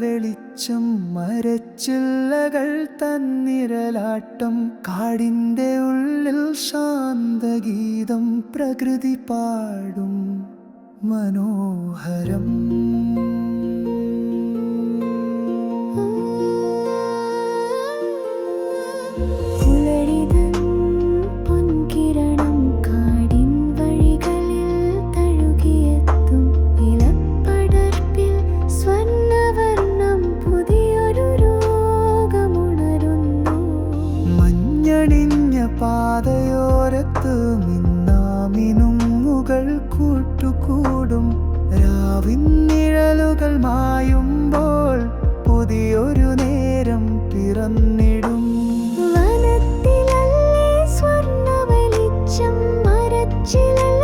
വെളിച്ചം മരച്ചില്ലകൾ തന്നിരലാട്ടം കാടിന്റെ ഉള്ളിൽ ശാന്തഗീതം പ്രകൃതി പാടും മനോഹരം. പാതയോരത്ത് മിന്നാമിനുങ്ങുകൾ കൂട്ടുകൂടും. രാവിൻ നിഴലുകൾ മായുമ്പോൾ പുതിയൊരു നേരം പിറന്നിടും. വനത്തിലല്ലേ സ്വർണ വെളിച്ചം മരച്ചിലകൾ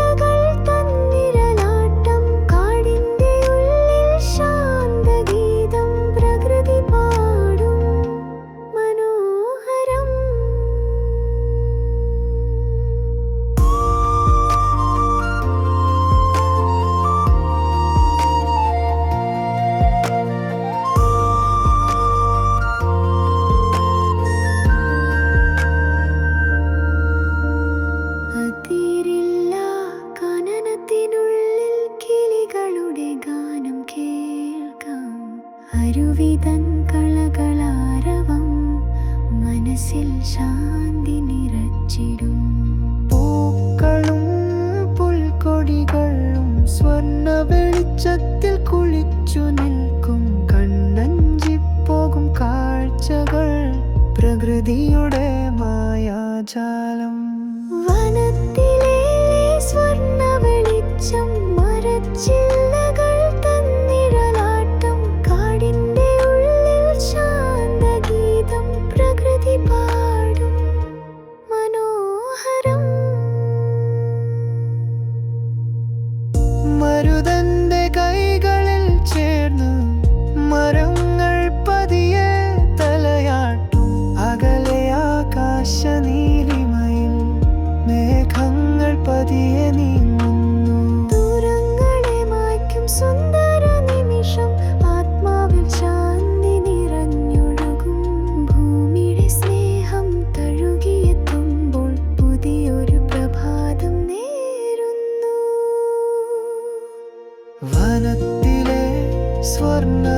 അരുവിതൻ കളകളാരവം മനസ്സിൽ ശാന്തി നിറച്ചിടും. പൂക്കളും പുൽക്കൊടികളും സ്വർണ വെളിച്ചത്തിൽ കുളിച്ചു നിൽക്കും. കണ്ണഞ്ചിപ്പോകും കാഴ്ചകൾ പ്രകൃതിയുടെ മായാജാലം.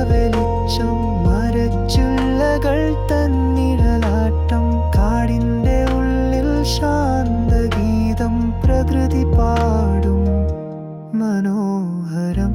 വെളിച്ചം മരച്ചുള്ളകൾ ഉള്ളിൽ ശാന്തഗീതം പ്രകൃതി പാടും. മനോഹരം